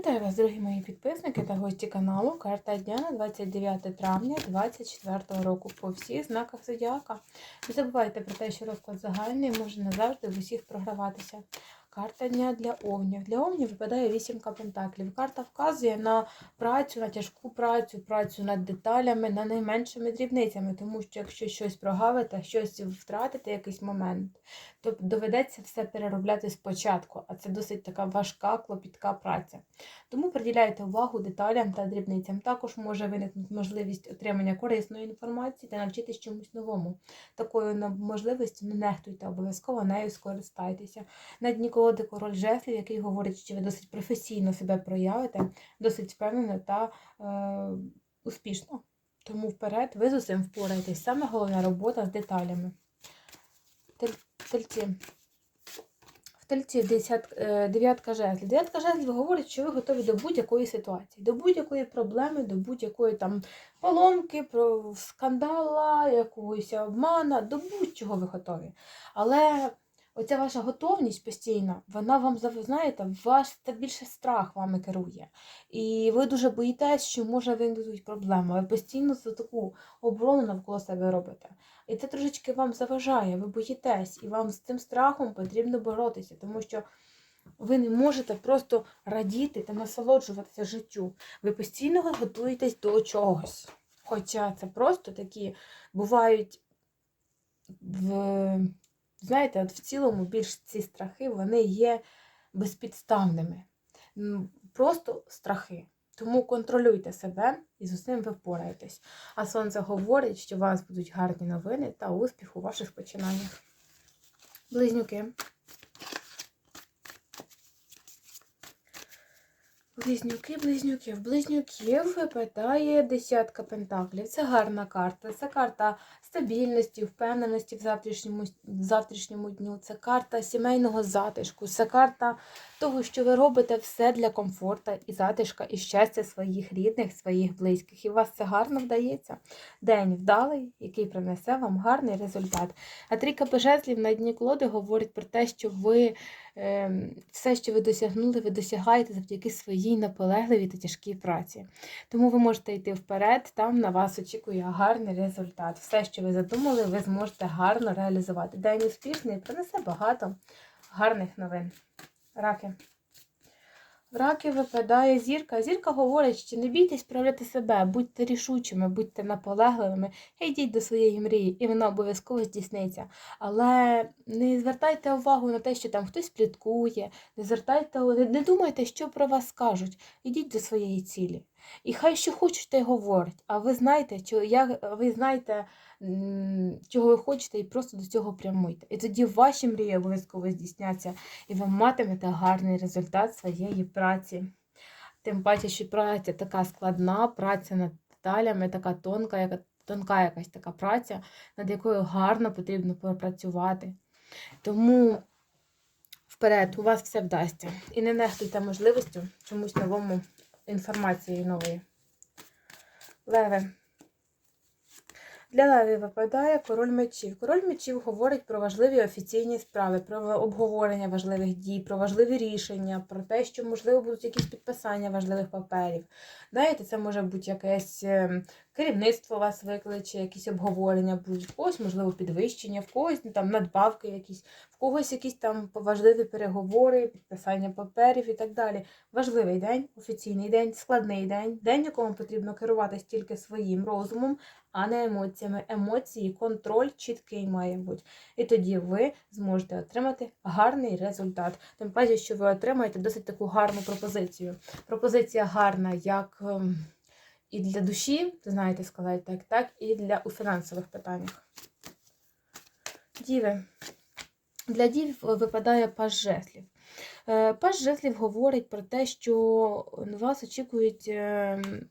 Вітаю вас, дорогі мої підписники та гості каналу. Карта дня на 29 травня 2024 року по всіх знаках зодіака. Не забувайте про те, що розклад загальний може назавжди в усіх програватися. Карта дня для овнів. Для овнів випадає вісімка пентаклів. Карта вказує на працю, на тяжку працю, працю над деталями, на найменшими дрібницями, тому що якщо щось прогавите, щось втратите якийсь момент, то доведеться все переробляти спочатку, а це досить така важка, клопітка праця. Тому приділяйте увагу деталям та дрібницям. Також може виникнути можливість отримання корисної інформації та навчитись чомусь новому. Такою можливістю не нехтуйте, обов'язково нею скористайтеся. На дні колоди король жезлів, який говорить, що ви досить професійно себе проявите, досить впевнено та е, успішно. Тому вперед ви з усім впораєтесь. Саме головна робота з деталями. Тель- Тельці. В тельці е, дев'ятка жезлів. Дев'ятка жезлів говорить, що ви готові до будь-якої ситуації, до будь-якої проблеми, до будь-якої там поломки, скандала, якогось обмана, до будь-чого ви готові. Але оця ваша готовність постійна, вона вам знаєте, ваш це більше страх вами керує. І ви дуже боїтесь, що може виникнути проблема. Ви постійно за таку оборону навколо себе робите. І це трошечки вам заважає, ви боїтесь, і вам з цим страхом потрібно боротися, тому що ви не можете просто радіти та насолоджуватися життю. Ви постійно готуєтесь до чогось. Хоча це просто такі бувають в, знаєте, от в цілому більш ці страхи вони є безпідставними. Просто страхи. Тому контролюйте себе і з усім ви впораєтесь. А сонце говорить, що у вас будуть гарні новини та успіх у ваших починаннях. Близнюки. Близнюки, близнюки. Близнюків питає десятка пентаклів. Це гарна карта. Це карта стабільності, впевненості в завтрашньому, в завтрашньому дню. Це карта сімейного затишку. Це карта того, що ви робите все для комфорту і затишка, і щастя своїх рідних, своїх близьких. І у вас це гарно вдається. День вдалий, який принесе вам гарний результат. А трійка пежезлів на дні колоди говорить про те, що ви е, все, що ви досягнули, ви досягаєте завдяки своїй наполегливій та тяжкій праці. Тому ви можете йти вперед, там на вас очікує гарний результат. Все, що ви задумали, ви зможете гарно реалізувати. День успішний принесе багато гарних новин. Раки. В раки випадає зірка. Зірка говорить, що не бійтесь проявляти себе, будьте рішучими, будьте наполегливими, йдіть до своєї мрії, і вона обов'язково здійсниться. Але не звертайте увагу на те, що там хтось пліткує, не звертайте, не думайте, що про вас скажуть. Йдіть до своєї цілі. І хай що хочуть, те говорять. А ви знаєте, що як ви знаєте, чого ви хочете, і просто до цього прямуйте. І тоді ваші мрії обов'язково здійсняться, і ви матимете гарний результат своєї праці. Тим паче, що праця така складна, праця над деталями, така тонка, яка тонка якась така праця, над якою гарно потрібно попрацювати. Тому вперед, у вас все вдасться. І не нехтуйте можливістю чомусь новому інформації нової. Леви. Для леві випадає король мечів. Король мечів говорить про важливі офіційні справи, про обговорення важливих дій, про важливі рішення, про те, що, можливо, будуть якісь підписання важливих паперів. Знаєте, це може бути якесь е, керівництво вас викличе, якісь обговорення будуть, в когось, можливо, підвищення, в когось там надбавки якісь, в когось якісь там важливі переговори, підписання паперів і так далі. Важливий день, офіційний день, складний день, день, якому потрібно керуватись тільки своїм розумом, а не емоціями. Емоції, контроль чіткий має бути. І тоді ви зможете отримати гарний результат. Тим паче, що ви отримаєте досить таку гарну пропозицію. Пропозиція гарна як ем, і для душі, знаєте сказати так, так, і для у фінансових питаннях. Діви. Для дів випадає паж жезлів. Е, Паж жезлів говорить про те, що вас очікують ем,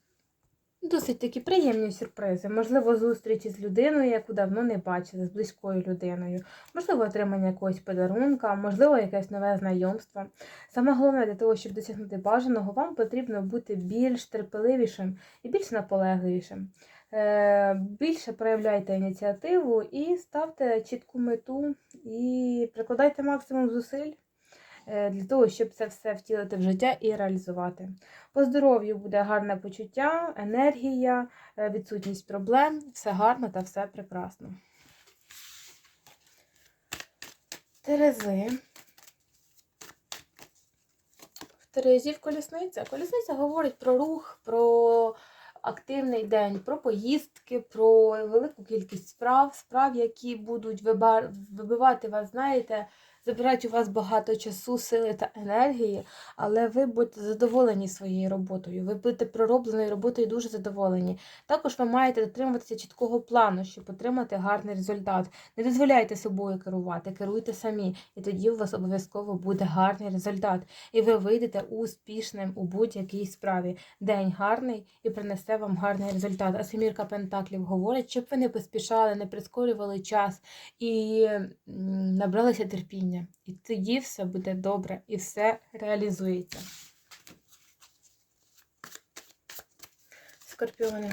Досить такі приємні сюрпризи. Можливо, зустрічі з людиною, яку давно не бачили, з близькою людиною, можливо, отримання якогось подарунка, можливо, якесь нове знайомство. Саме головне для того, щоб досягнути бажаного, вам потрібно бути більш терпеливішим і більш наполегливішим. Е, Більше проявляйте ініціативу і ставте чітку мету, і прикладайте максимум зусиль. Е, для того, щоб це все втілити в життя і реалізувати. По здоров'ю буде гарне почуття, енергія, е, відсутність проблем, все гарно та все прекрасно. Терези. В Терезі в колісниця. Колісниця говорить про рух, про активний день, про поїздки, про велику кількість справ, справ, які будуть вибивати вас, знаєте, забирати у вас багато часу, сили та енергії, але ви будете задоволені своєю роботою. Ви будете проробленою роботою дуже задоволені. Також ви маєте дотримуватися чіткого плану, щоб отримати гарний результат. Не дозволяйте собою керувати, керуйте самі, і тоді у вас обов'язково буде гарний результат. І ви вийдете успішним у будь-якій справі. День гарний і принесе вам гарний результат. А семірка Пентаклів говорить, щоб ви не поспішали, не прискорювали час і набралися терпіння. І тоді все буде добре і все реалізується. Скорпіони.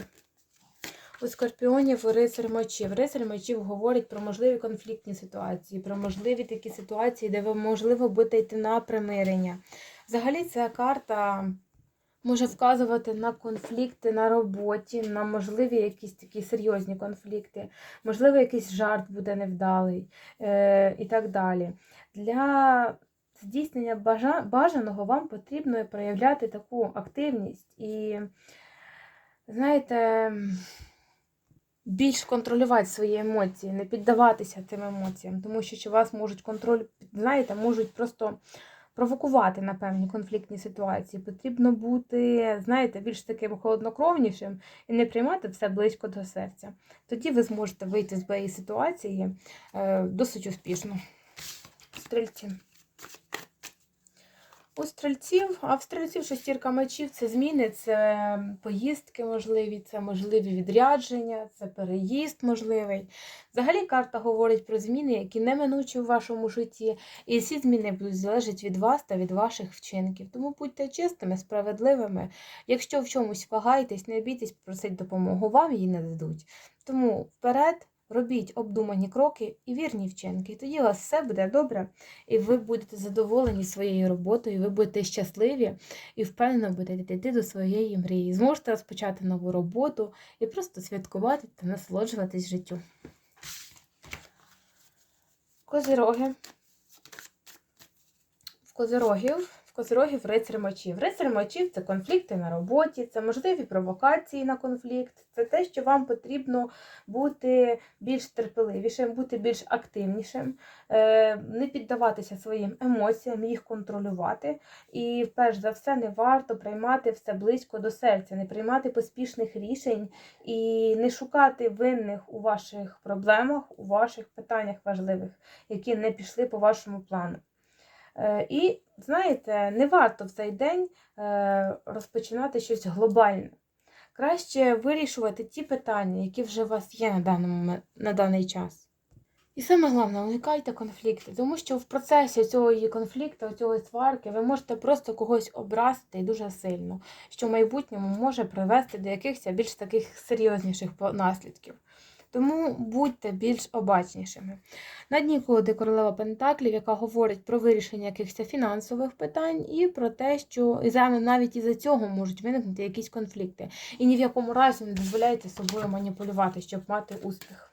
У скорпіонів рицар мечів. Рицар мечів говорить про можливі конфліктні ситуації, про можливі такі ситуації, де ви, можливо, будете йти на примирення. Взагалі, ця карта може вказувати на конфлікти на роботі, на можливі якісь такі серйозні конфлікти, можливо, якийсь жарт буде невдалий е, і так далі. Для здійснення бажа- бажаного вам потрібно проявляти таку активність і, знаєте, більш контролювати свої емоції, не піддаватися цим емоціям, тому що чи вас можуть контроль, знаєте, можуть просто провокувати на певні конфліктні ситуації. Потрібно бути, знаєте, більш таким холоднокровнішим і не приймати все близько до серця. Тоді ви зможете вийти з цієї ситуації е, досить успішно. Стрільці. У стрільців, а в стрільців шестірка мечів це зміни, це поїздки можливі, це можливі відрядження, це переїзд можливий. Взагалі карта говорить про зміни, які неминучі у вашому житті, і ці зміни будуть залежати від вас та від ваших вчинків. Тому будьте чистими, справедливими. Якщо в чомусь вагаєтесь, не бійтесь просити допомогу, вам її не дадуть. Тому вперед. Робіть обдумані кроки і вірні вчинки. І тоді у вас все буде добре, і ви будете задоволені своєю роботою, ви будете щасливі і впевнено будете йти до своєї мрії. Зможете розпочати нову роботу і просто святкувати та насолоджуватись життю. Козироги. В козирогів. Козирогів рицар мечів. Рицар мечів це конфлікти на роботі, це можливі провокації на конфлікт, це те, що вам потрібно бути більш терпеливішим, бути більш активнішим, е, не піддаватися своїм емоціям, їх контролювати. І перш за все не варто приймати все близько до серця, не приймати поспішних рішень і не шукати винних у ваших проблемах, у ваших питаннях важливих, які не пішли по вашому плану. Е, І знаєте, не варто в цей день е, розпочинати щось глобальне. Краще вирішувати ті питання, які вже у вас є на, даному, на даний час. І саме головне, уникайте конфлікти, тому що в процесі цього конфлікту, цієї сварки, ви можете просто когось образити дуже сильно, що в майбутньому може привести до якихось більш таких серйозніших наслідків. Тому будьте більш обачнішими. На дні колоди королева Пентаклів, яка говорить про вирішення якихось фінансових питань і про те, що навіть із-за цього можуть виникнути якісь конфлікти. І ні в якому разі не дозволяйте собою маніпулювати, щоб мати успіх.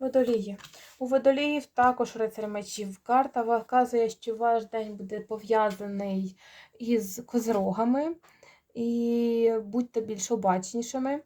Водолії. У водоліїв також рицар мечів. Карта вказує, що ваш день буде пов'язаний із козирогами. І будьте більш обачнішими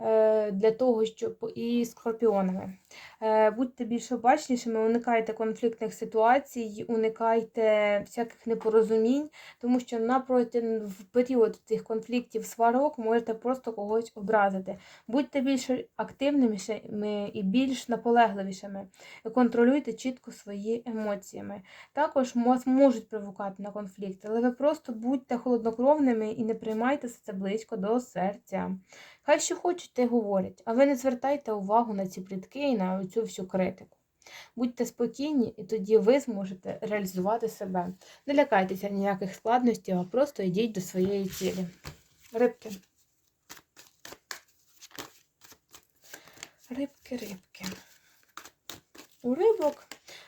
е, для того, щоб і скорпіонами. Е, Будьте більш обачнішими, уникайте конфліктних ситуацій, уникайте всяких непорозумінь, тому що напроти в період цих конфліктів сварок можете просто когось образити. Будьте більш активнішими і більш наполегливішими. Контролюйте чітко свої емоціями. Також вас можуть провокати на конфлікт, але ви просто будьте холоднокровними і не приймайте це близько до серця. Хай що хочуть, те говорять, а ви не звертайте увагу на ці плітки і на цю всю критику. Будьте спокійні, і тоді ви зможете реалізувати себе. Не лякайтеся ніяких складностей, а просто йдіть до своєї цілі. Рибки. Рибки, рибки. У рибок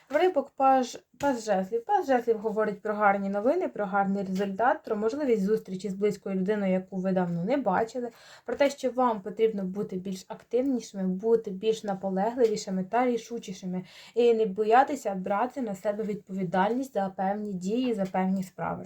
Рибок паж, пас жезлів. Пас жезлів говорить про гарні новини, про гарний результат, про можливість зустрічі з близькою людиною, яку ви давно не бачили, про те, що вам потрібно бути більш активнішими, бути більш наполегливішими та рішучішими, і не боятися брати на себе відповідальність за певні дії, за певні справи.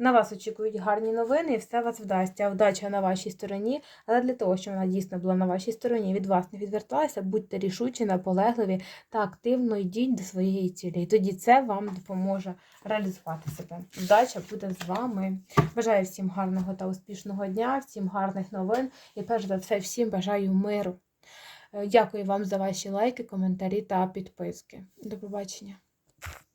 На вас очікують гарні новини, і все вас вдасться. Удача на вашій стороні, але для того, щоб вона дійсно була на вашій стороні, від вас не відверталася, будьте рішучі, наполегливі та активно йдіть до своєї цілі. І тоді це вам допоможе реалізувати себе. Удача буде з вами. Бажаю всім гарного та успішного дня, всім гарних новин і перш за все, всім бажаю миру. Е, Дякую вам за ваші лайки, коментарі та підписки. До побачення.